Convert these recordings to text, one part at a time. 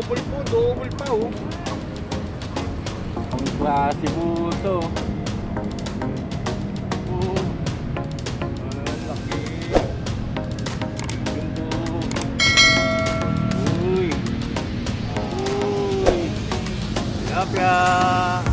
double po, double pa oh. Ang klase po ito. Oh. Ang laki. Yun po. Uy. Uy. Tilapia. Oh,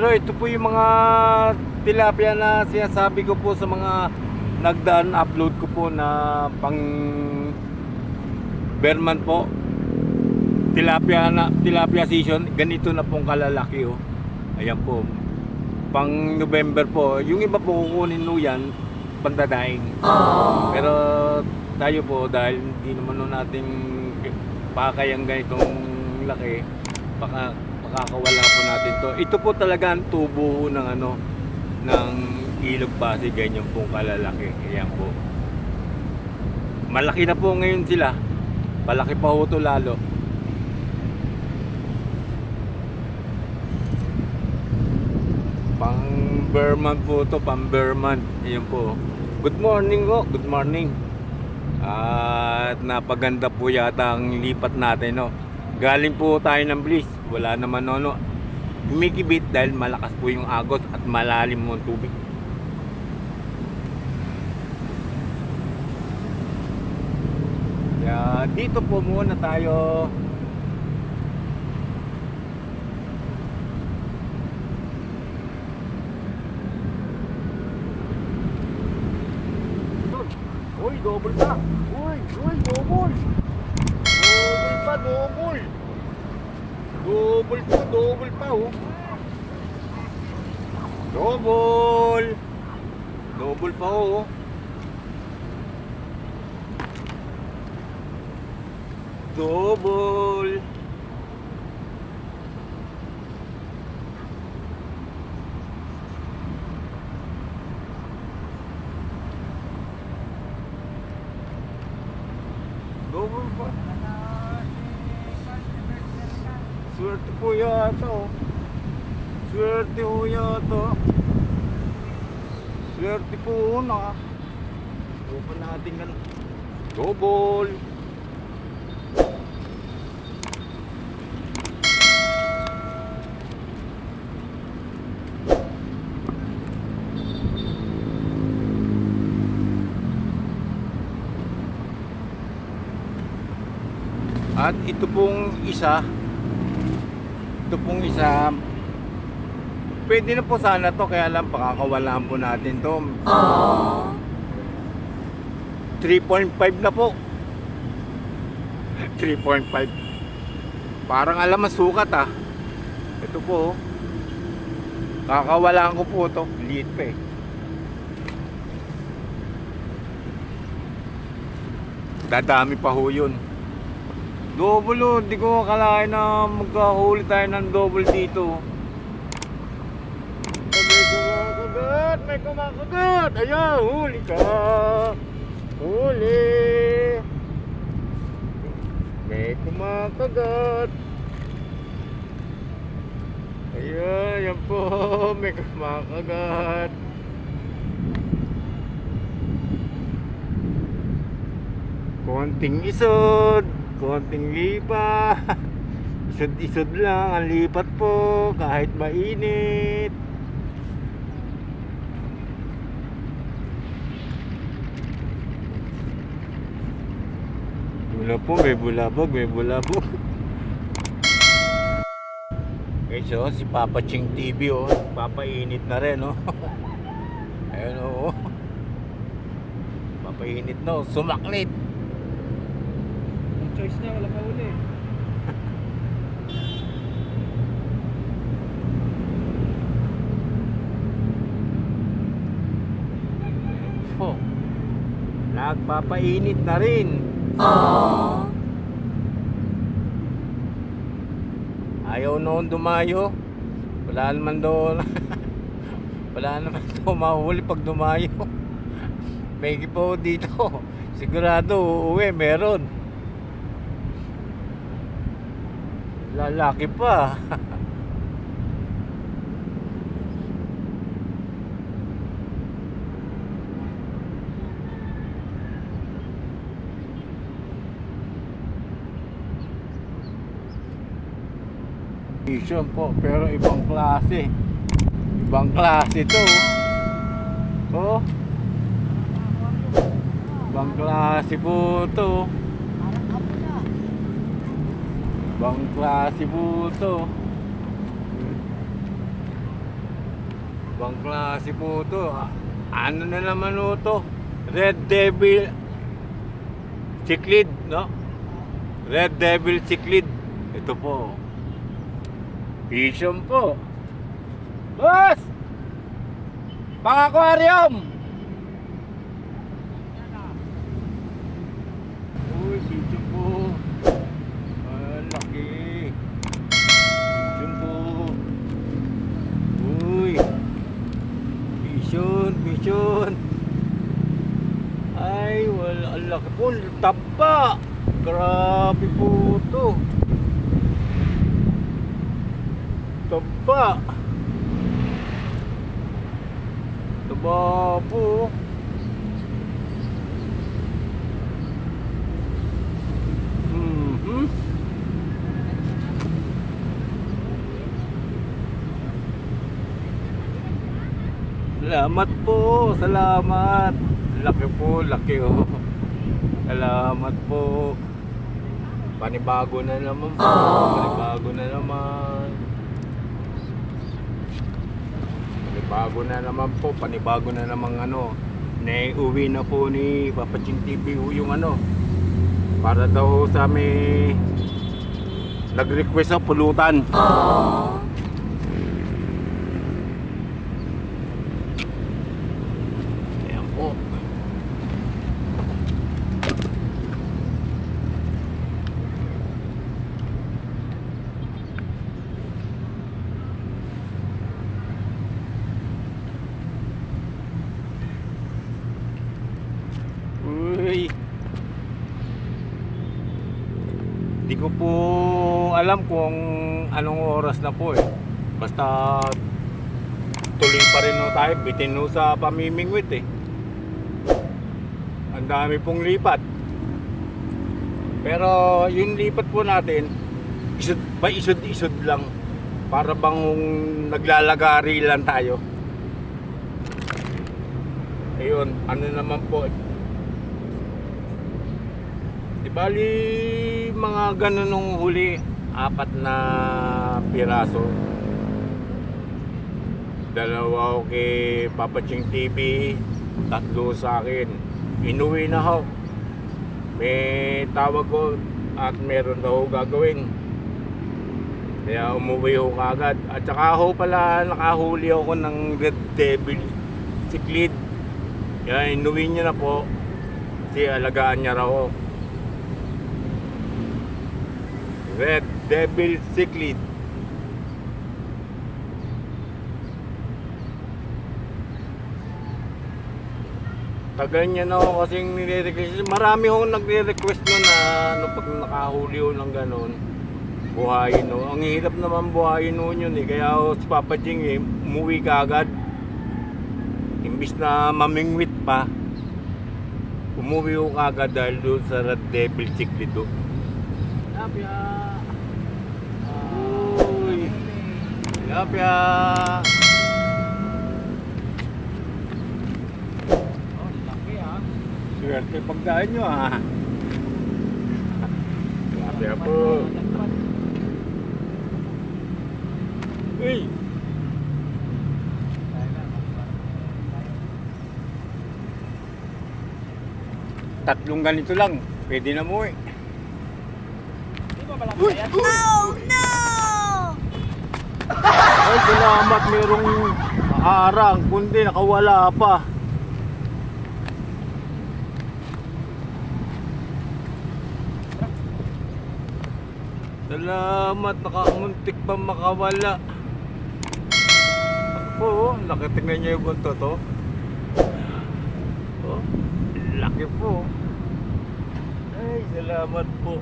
pero ito po yung mga tilapia na sinasabi ko po sa mga nagdaan upload ko po na pang Berman po. Tilapia na tilapia season ganito na pong kalalaki oh. Ayan po. Pang November po. Yung iba po kukunin no yan pandadaing pero tayo po dahil hindi naman no natin pakay ang ganitong laki baka pakakawala po natin to ito po talaga ang tubo ng ano ng ilog pasig ganyan pong kalalaki ayan po malaki na po ngayon sila palaki pa ho to lalo Pang Berman po to, pang Berman. Ayan po. Good morning po, good morning. At napaganda po yata ang lipat natin, no. Galing po tayo ng Bliss. Wala naman no, no. Kumikibit dahil malakas po yung agos at malalim mo ang tubig. Kaya dito po muna tayo Uy, double pa. Uy, uy, double. Double pa, double. Double pa, double pa, oh. Double. Double pa, oh. Double. Double pa. Po yata oh. Swerte po yata. Swerte po na. Open natin gan. Double. At ito pong isa, ito pong isa, pwede na po sana to, kaya lang pakakawalaan po natin to. 3.5 na po. 3.5. Parang alam masukat ah. Ito po. oh. Kakawalaan ko po to. Liit pa eh. Dadami pa ho yun. Double oh, hindi ko akalain na magkahuli tayo ng double dito. May kumakagat, may kumakagat. Ayan, huli ka. Huli. May kumakagat. Ayan, yan po. May kumakagat. Konting isod, konting lipat. Isod-isod lang ang lipat po kahit mainit. Wala po, may bulabog, may bulabog. Okay, so si Papa Ching TV oh, papainit na rin oh. Ayun oh. Papainit no, sumaklit choice niya, wala pa uli. oh, nagpapainit na rin. Aww. Ayaw noon dumayo. Wala naman doon. wala naman to mahuli pag dumayo. May po dito. Sigurado uuwi, meron. Lalaki pa. Vision po, pero ibang klase. Ibang klase to. Oh. Ibang klase po to. Ibang klase po to. Ibang klase po to. Ah, Ano na naman po to? Red Devil Cichlid, no? Red Devil Cichlid. Ito po. Vision po. Boss! Pang-aquarium! Uy, vision po. Ah, laki. Vision po. Uy. Vision, vision. Ay, wala. Ang laki po. Tapa. Grabe po to. Taba. Taba po. Mhm. Salamat po, salamat. Laki po, laki oh. Salamat po. Panibago na naman po. Panibago na naman. Panibago na naman po, panibago na namang ano. Naiuwi na po ni Papaching TV yung ano. Para daw sa may nag-request sa pulutan. Ayan po. Uy. Di ko po alam kung anong oras na po eh. Basta tuloy pa rin no tayo. Bitin no sa pamimingwit eh. Ang dami pong lipat. Pero yung lipat po natin, isod, by isod-isod lang. Para bang naglalagari lang tayo. Ayun, ano naman po, Di bali mga ganun nung huli, apat na piraso. Dalawa ko kay Papa Ching TV, tatlo sa akin. Inuwi na ho. May tawag ko at meron daw gagawin. Kaya umuwi ho kagad. At saka ho pala nakahuli ako ng Red Devil Cichlid. Kaya inuwi niya na po. Kasi alagaan niya raw ho. Red Devil Cichlid. Tagal niya na ako kasing nire-request. Marami akong nagre-request nun na ano, pag nakahuli ko ng ganun, buhayin no. Ang hirap naman buhayin nun yun eh. Kaya ako si Papa Jing eh, umuwi ka agad. Imbis na mamingwit pa, umuwi ko kagad dahil doon sa Red Devil Cichlid do. Tilapia. Uy. Tilapia. Oh, laki ah. Swerte pagdaan nyo ah. Tilapia po. Uy. Tatlong ganito lang. Pwede na mo eh. Oh no! Ay, salamat merong harang, kundi nakawala pa. Salamat, nakamuntik pa makawala. Oh, laki tingnan niyo yung bunto to. Oh, laki po. Ay, salamat po.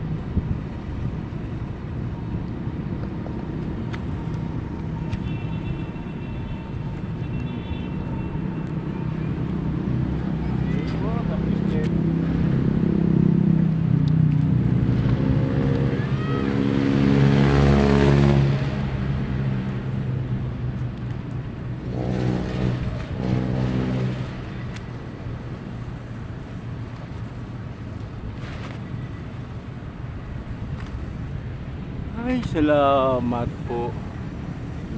Oh, tapos niya. Ay, salamat po.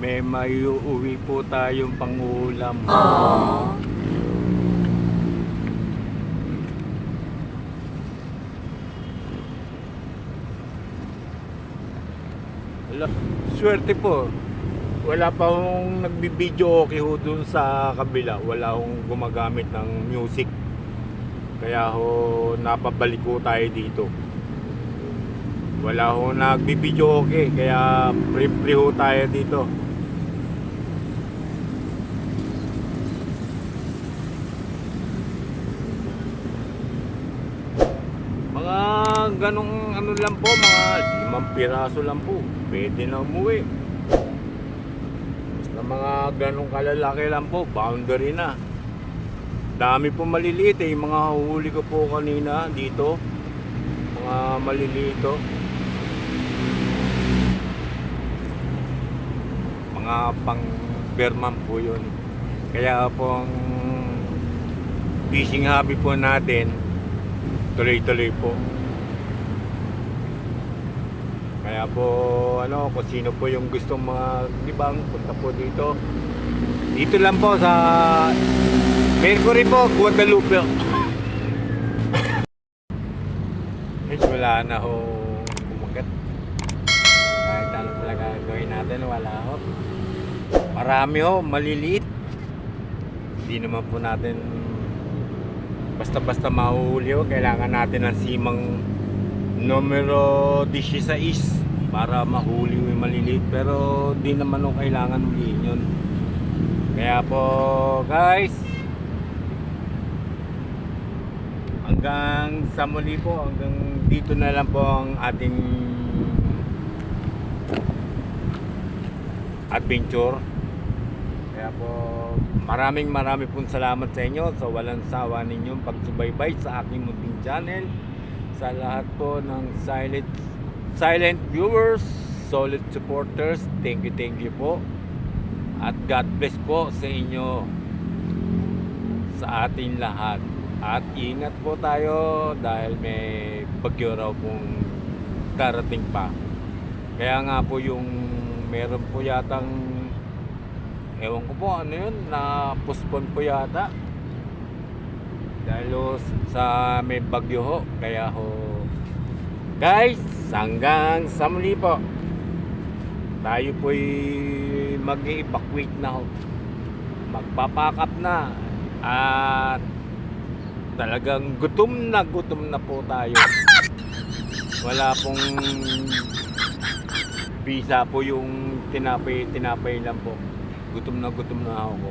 May maiuwi po tayong pangulam. Wala. Swerte po. Wala pa akong nagbibideo okay ho dun sa kabila. Wala akong gumagamit ng music. Kaya ho, napabalik ko tayo dito. Wala ho nagbibideo okay. Kaya free-free ho tayo dito. Mga ganong ano lang po, mga limang piraso lang po. Pwede na umuwi. Basta mga ganong kalalaki lang po, boundary na. Dami po maliliit eh, mga huli ko po kanina dito. Mga malilito. Mga pang Berman po yun. Kaya po ang fishing hobby po natin, tuloy-tuloy po. Kaya po, ano, kung sino po yung gustong mga libang, punta po dito. Dito lang po sa Mercury po, Guadalupe. Guys, wala na ho kumagat. Kahit ano talaga gawin natin, wala ho. Marami ho, maliliit. Hindi naman po natin basta-basta mahuhuli ho. Kailangan natin ng simang numero 16 para mahuli yung maliliit. Pero di naman ho kailangan huliin yun. Kaya po guys, hanggang sa muli po, hanggang dito na lang po ang ating adventure. Kaya po, maraming maraming pong salamat sa inyo sa walang sawa ninyong pagsubaybay sa aking munting channel. Sa lahat po ng silent silent viewers, solid supporters, thank you, thank you po. At God bless po sa inyo sa ating lahat. At ingat po tayo dahil may bagyo raw pong darating pa. Kaya nga po yung meron po yatang ewan ko po ano yun? Na postpone po yata. Dahil ho sa may bagyo ho kaya ho. Guys hanggang sa muli po. Tayo po'y mag-evacuate na ho. Magpapakap na. At talagang gutom na gutom na po tayo. Wala pong visa po yung tinapay tinapay lang po gutom na gutom na ako.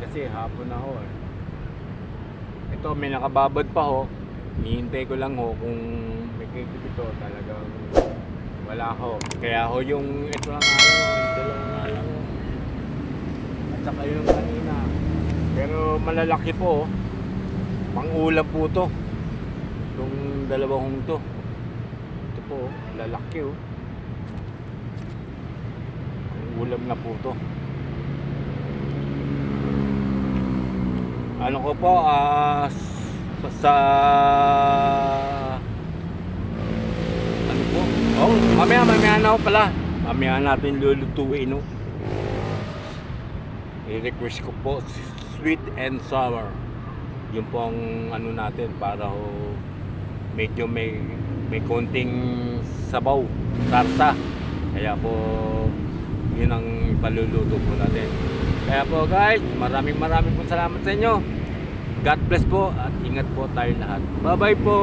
Kasi hapon na ho eh. ito may nakababad pa ho hihintay ko lang ho kung may kikip ito talagang wala ho kaya ho yung ito lang nga ho yung dalawa nga lang ho at saka yung kanina. Pero malalaki po ho pang ulam po to. Itong dalawang to. Ito po oh, lalaki oh ulam na po to. Ano ko po, s- sa ano po? Oh, mamaya, mamaya na ako pala. Mamaya natin lulutuin, no? I-request ko po, sweet and sour. Yun po ang ano natin para ho medyo may may konting sabaw, sarsa. Kaya po yun ang paluluto po natin. Kaya po guys maraming maraming po salamat sa inyo. God bless po at ingat po tayo lahat. Bye bye po!